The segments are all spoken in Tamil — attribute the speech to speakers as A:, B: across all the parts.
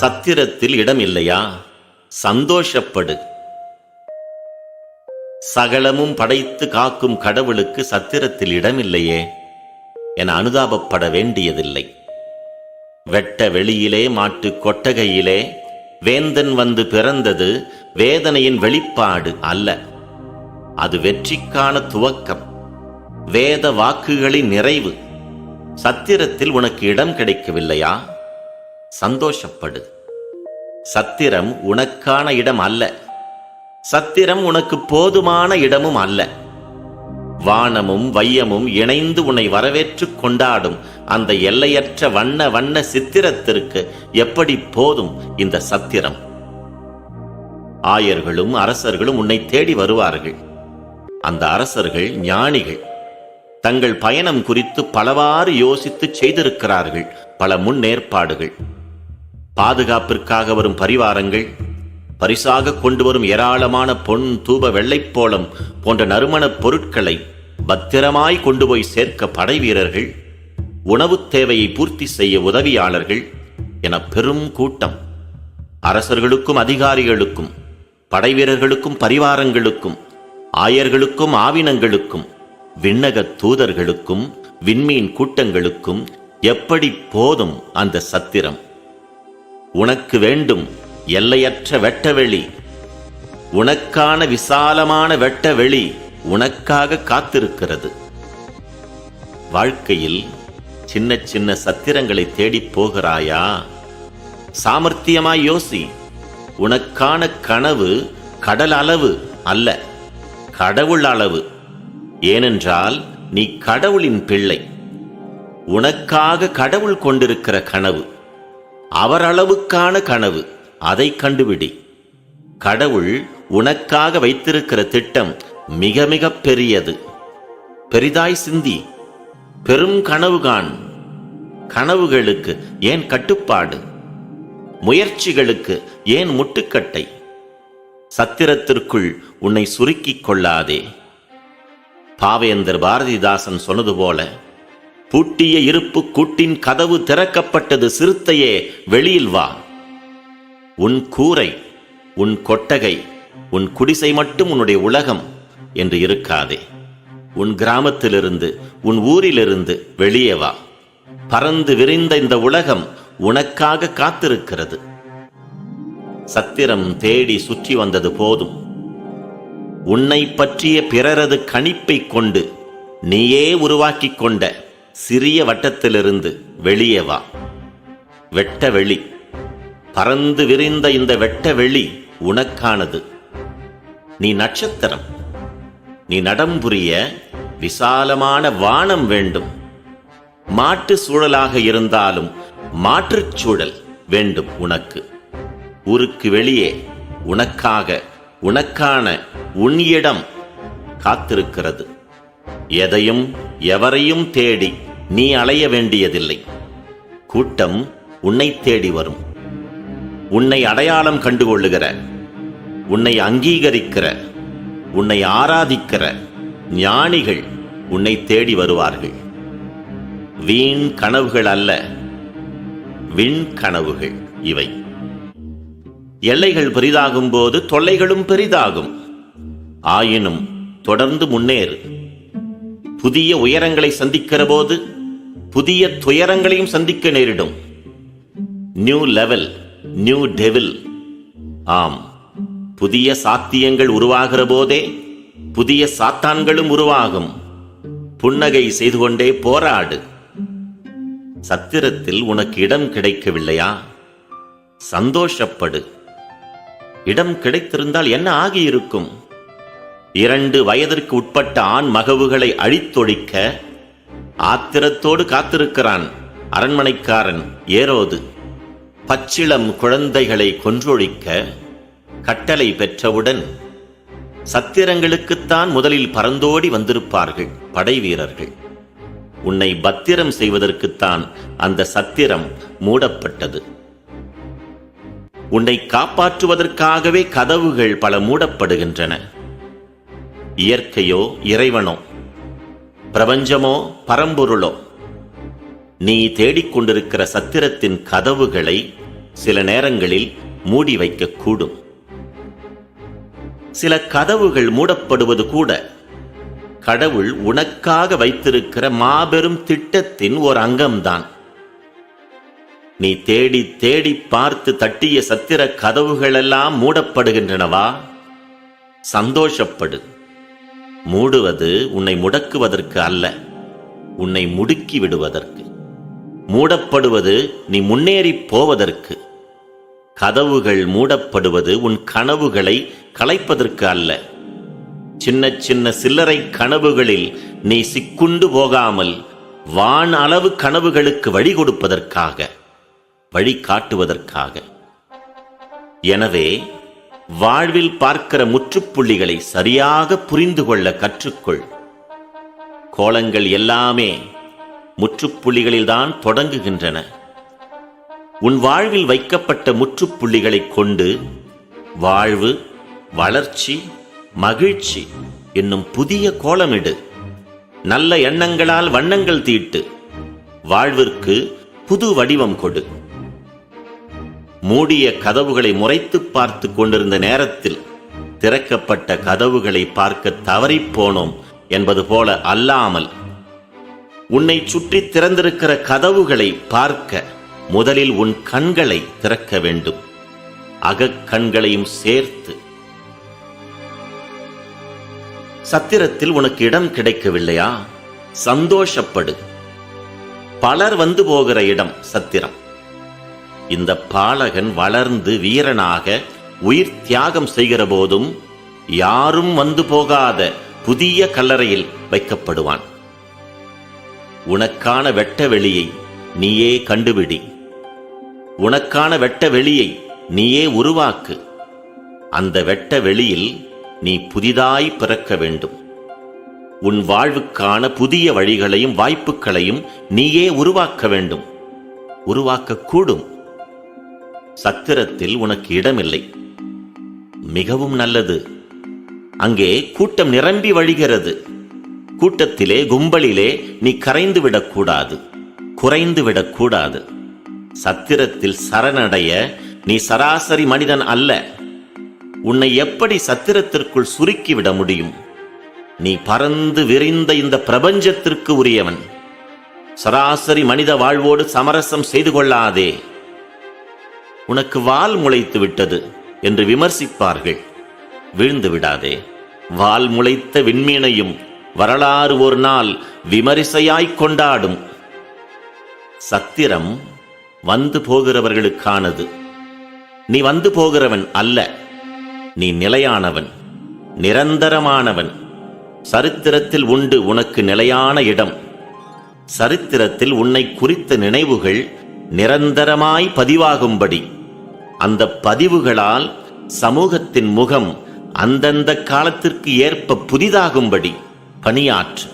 A: சத்திரத்தில் இடம் இல்லையா சந்தோஷப்படு. சகலமும் படைத்து காக்கும் கடவுளுக்கு சத்திரத்தில் இடமில்லையே என அனுதாபப்பட வேண்டியதில்லை. வெட்ட வெளியிலே மாட்டு கொட்டகையிலே வேந்தன் வந்து பிறந்தது வேதனையின் வெளிப்பாடு அல்ல. அது வெற்றிக்கான துவக்கம். வேத வாக்குகளின் நிறைவு. சத்திரத்தில் உனக்கு இடம் கிடைக்கவில்லையா? சந்தோஷப்படு சத்திரம் உனக்கான இடம் அல்ல. சத்திரம் உனக்கு போதுமான இடமும் அல்ல. வானமும் வையமும் இணைந்து உன்னை வரவேற்றுக் கொண்டாடும் அந்த எல்லையற்ற வண்ண வண்ண சித்திரத்திற்கு எப்படி போதும் இந்த சத்திரம்? ஆயர்களும் அரசர்களும் உன்னை தேடி வருவார்கள். அந்த அரசர்கள் ஞானிகள். தங்கள் பயணம் குறித்து பலவாறு யோசித்து செய்திருக்கிறார்கள். பல முன்னேற்பாடுகள். பாதுகாப்பிற்காக வரும் பரிவாரங்கள் பரிசாக கொண்டு வரும் ஏராளமான பொன் தூப வெள்ளைப்போளம் போன்ற நறுமணப் பொருட்களை பத்திரமாய் கொண்டு போய் சேர்க்க படை வீரர்கள் உணவுத் தேவையை பூர்த்தி செய்ய உதவியாளர்கள் என பெரும் கூட்டம். அரசர்களுக்கும் அதிகாரிகளுக்கும் படைவீரர்களுக்கும் பரிவாரங்களுக்கும் ஆயர்களுக்கும் ஆவினங்களுக்கும் விண்ணகத் தூதர்களுக்கும் விண்மீன் கூட்டங்களுக்கும் எப்படி போதும் அந்த சத்திரம்? உனக்கு வேண்டும் எல்லையற்ற வெட்டவெளி. உனக்கான விசாலமான வெட்டவெளி உனக்காக காத்திருக்கிறது. வாழ்க்கையில் சின்ன சின்ன சத்திரங்களை தேடிப் போகிறாயா? சாமர்த்தியமாய் யோசி. உனக்கான கனவு கடல் அளவு அல்ல கடவுள் அளவு. ஏனென்றால் நீ கடவுளின் பிள்ளை. உனக்காக கடவுள் கொண்டிருக்கிற கனவு. அவரளவுக்கான கனவு அதை கண்டுபிடி. கடவுள் உனக்காக வைத்திருக்கிற திட்டம் மிக மிக பெரியது. பெரிதாய் சிந்தி பெரும் கனவு காண். கனவுகளுக்கு ஏன் கட்டுப்பாடு? முயற்சிகளுக்கு ஏன் முட்டுக்கட்டை? சத்திரத்திற்குள் உன்னை சுருக்கிக் கொள்ளாதே. பாவேந்தர் பாரதிதாசன் சொன்னது போல பூட்டிய இருப்பு கூட்டின் கதவு திறக்கப்பட்டது சிறுத்தையே வெளியில் வா. உன் கூரை உன் கொட்டகை உன் குடிசை மட்டும் உன்னுடைய உலகம் என்று இருக்காதே. உன் கிராமத்திலிருந்து உன் ஊரிலிருந்து வெளியே வா. பறந்து விரிந்த இந்த உலகம் உனக்காக காத்திருக்கிறது. சத்திரம் தேடி சுற்றி வந்தது போதும். உன்னை பற்றிய பிறரது கணிப்பை கொண்டு நீயே உருவாக்கிக் கொண்ட சிறிய வட்டத்திலிருந்து வெளியே வா. வெட்ட வெளி. பறந்து விரிந்த இந்த வெட்ட வெளி உனக்கானது. நீ நட்சத்திரம். நீ நடம்புரிய விசாலமான வானம் வேண்டும். மாட்டு சூழலாக இருந்தாலும் மாற்றுச் சூழல் வேண்டும் உனக்கு. ஊருக்கு வெளியே உனக்காக உனக்கான உன் இடம் காத்திருக்கிறது. எதையும் எவரையும் தேடி நீ அலைய வேண்டியதில்லை. கூட்டம் உன்னை தேடி வரும். உன்னை அடையாளம் கண்டுகொள்ளுகிற உன்னை அங்கீகரிக்கிற உன்னை ஆராதிக்கிற ஞானிகள் உன்னை தேடி வருவார்கள். வீண் கனவுகள் அல்ல விண் கனவுகள் இவை. எல்லைகள் பெரிதாகும் போது தொல்லைகளும் பெரிதாகும். ஆயினும் தொடர்ந்து முன்னேறு. புதிய உயரங்களை சந்திக்கிற போது புதிய துயரங்களையும் சந்திக்க நேரிடும். நியூ லெவல் நியூ டெவில் ஆம். புதிய சாத்தியங்கள் உருவாகிற போதே புதிய சாத்தான்களும் உருவாகும். புன்னகை செய்து கொண்டே போராடு. சத்திரத்தில் உனக்கு இடம் கிடைக்கவில்லையா? சந்தோஷப்படு. இடம் கிடைத்திருந்தால் என்ன ஆகியிருக்கும்? இரண்டு வயதிற்கு உட்பட்ட ஆண் மகவுகளை அழித்தொழிக்க ஆத்திரத்தோடு காத்திருக்கிறான் அரண்மனைக்காரன் ஏரோது. பச்சிளம் குழந்தைகளை கொன்றொழிக்க கட்டளை பெற்றவுடன் சத்திரங்களுக்குத்தான் முதலில் பறந்தோடி வந்திருப்பார்கள் படை வீரர்கள். உன்னை பத்திரம் செய்வதற்குத்தான் அந்த சத்திரம் மூடப்பட்டது. உன்னை காப்பாற்றுவதற்காகவே கதவுகள் பல மூடப்படுகின்றன. இயற்கையோ இறைவனோ பிரபஞ்சமோ பரம்பொருளோ? நீ தேடிக்கொண்டிருக்கிற சத்திரத்தின் கதவுகளை சில நேரங்களில் மூடி வைக்கக்கூடும். சில கதவுகள் மூடப்படுவது கூட கடவுள் உனக்காக வைத்திருக்கிற மாபெரும் திட்டத்தின் ஒரு அங்கம்தான். நீ தேடி தேடி பார்த்து தட்டிய சத்திர கதவுகளெல்லாம் மூடப்படுகின்றனவா? சந்தோஷப்படு. மூடுவது உன்னை முடக்குவதற்கு அல்ல உன்னை முடுக்கி விடுவதற்கு. மூடப்படுவது நீ முன்னேறி போவதற்கு. கதவுகள் மூடப்படுவது உன் கனவுகளை கலைப்பதற்கு அல்ல. சின்ன சின்ன சில்லறை கனவுகளில் நீ சிக்குண்டு போகாமல் வான் அளவு கனவுகளுக்கு வழி கொடுப்பதற்காக வழி காட்டுவதற்காக. எனவே வாழ்வில் பார்க்கிற முற்றுப்புள்ளிகளை சரியாக புரிந்து கொள்ள கற்றுக்கொள். கோலங்கள் எல்லாமே முற்றுப்புள்ளிகளில்தான் தொடங்குகின்றன. உன் வாழ்வில் வைக்கப்பட்ட முற்றுப்புள்ளிகளைக் கொண்டு வாழ்வு வளர்ச்சி மகிழ்ச்சி என்னும் புதிய கோலமிடு. நல்ல எண்ணங்களால் வண்ணங்கள் தீட்டு. வாழ்விற்கு புது வடிவம் கொடு. மூடிய கதவுகளை முறைத்து பார்த்து கொண்டிருந்த நேரத்தில் திறக்கப்பட்ட கதவுகளை பார்க்க தவறிப் போனோம் என்பது போல அல்லாமல் உன்னை சுற்றி திறந்திருக்கிற கதவுகளை பார்க்க முதலில் உன் கண்களை திறக்க வேண்டும். அகக்கண்களையும் சேர்த்து. சத்திரத்தில் உனக்கு இடம் கிடைக்கவில்லையா? சந்தோஷப்படு. பலர் வந்து போகிற இடம் சத்திரம். இந்த பாலகன் வளர்ந்து வீரனாக உயிர் தியாகம் செய்கிற போதும் யாரும் வந்து போகாத புதிய கல்லறையில் வைக்கப்படுவான். உனக்கான வெட்ட வெளியை நீயே கண்டுபிடி. உனக்கான வெட்ட வெளியை நீயே உருவாக்கு. அந்த வெட்ட வெளியில் நீ புதிதாய் பிறக்க வேண்டும். உன் வாழ்வுக்கான புதிய வழிகளையும் வாய்ப்புகளையும் நீயே உருவாக்க வேண்டும். உருவாக்கக்கூடும். சத்திரத்தில் உனக்கு இடமில்லை. மிகவும் நல்லது. அங்கே கூட்டம் நிரம்பி வழிகிறது. கூட்டத்திலே கும்பலிலே நீ கரைந்து விடக்கூடாது. குறைந்து விடக்கூடாது. சத்திரத்தில் சரணடைய நீ சராசரி மனிதன் அல்ல. உன்னை எப்படி சத்திரத்திற்குள் சுருக்கிவிட முடியும்? நீ பறந்து விரிந்த இந்த பிரபஞ்சத்திற்கு உரியவன். சராசரி மனித வாழ்வோடு சமரசம் செய்து கொள்ளாதே. உனக்கு வால் முளைத்து விட்டது என்று விமர்சிப்பார்கள். வீழ்ந்து விடாதே. வால் முளைத்த விண்மீனையும் வரலாறு ஒரு நாள் விமரிசையாய்க் கொண்டாடும். சத்திரம் வந்து போகிறவர்களுக்கானது. நீ வந்து போகிறவன் அல்ல. நீ நிலையானவன் நிரந்தரமானவன். சரித்திரத்தில் உண்டு உனக்கு நிலையான இடம். சரித்திரத்தில் உன்னை குறித்த நினைவுகள் நிரந்தரமாய் பதிவாகும்படி. அந்த பதிவுகளால் சமூகத்தின் முகம் அந்தந்த காலத்திற்கு ஏற்ப புதிதாகும்படி பணியாற்று.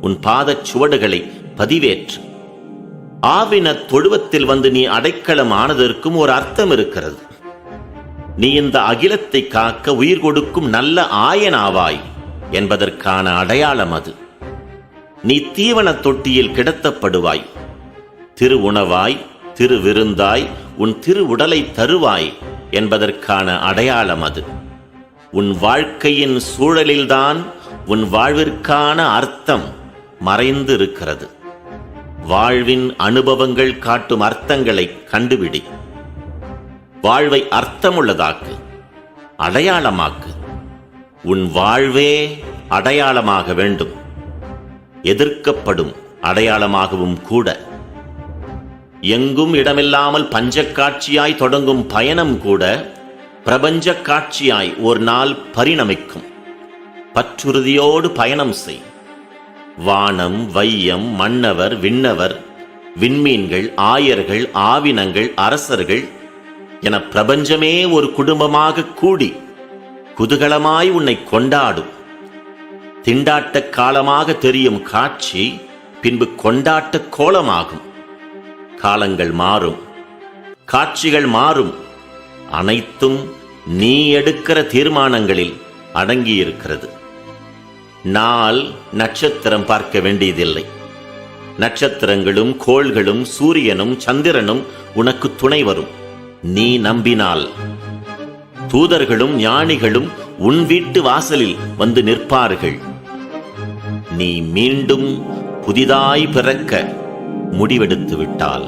A: உன் பாதச் சுவடுகளை பதிவேற்று. ஆவின தொழுவத்தில் வந்து நீ அடைக்கலம் ஆனதற்கும் ஒரு அர்த்தம் இருக்கிறது. நீ இந்த அகிலத்தை காக்க உயிர் கொடுக்கும் நல்ல ஆயனாவாய் என்பதற்கான அடையாளம் அது. நீ தீவன தொட்டியில் கிடத்தப்படுவாய். திரு உணவாய் திரு விருந்தாய் உன் திரு உடலை தருவாய் என்பதற்கான அடையாளம் அது. உன் வாழ்க்கையின் சூழலில்தான் உன் வாழ்விற்கான அர்த்தம் மறைந்து இருக்கிறது வாழ்வின் அனுபவங்கள் காட்டும் அர்த்தங்களை கண்டுபிடி. வாழ்வை அர்த்தமுள்ளதாக்கு அடையாளமாக்கு. உன் வாழ்வே அடையாளமாக வேண்டும். எதிர்க்கப்படும் அடையாளமாகவும் கூட. எங்கும் இடமில்லாமல் பஞ்சக்காட்சியாய் தொடங்கும் பயணம் கூட பிரபஞ்ச காட்சியாய் ஒரு நாள் பரிணமிக்கும். பற்றுறுதியோடு பயணம் செய். வானம் வையம் மன்னவர் விண்ணவர் விண்மீன்கள் ஆயர்கள் ஆவினங்கள் அரசர்கள் என பிரபஞ்சமே ஒரு குடும்பமாக கூடி குதூகலமாய் உன்னை கொண்டாடும். திண்டாட்ட காலமாக தெரியும் காட்சி பின்பு கொண்டாட்ட கோலமாகும். காலங்கள் மாறும். காட்சிகள் மாறும். அனைத்தும் நீ எடுக்கிற தீர்மானங்களில் அடங்கியிருக்கிறது. நாள் நட்சத்திரம் பார்க்க வேண்டியதில்லை. நட்சத்திரங்களும் கோள்களும் சூரியனும் சந்திரனும் உனக்கு துணை வரும். நீ நம்பினால். தூதர்களும் ஞானிகளும் உன் வீட்டு வாசலில் வந்து நிற்பார்கள். நீ மீண்டும் புதிதாய் பிறக்க முடிவெடுத்து விட்டால்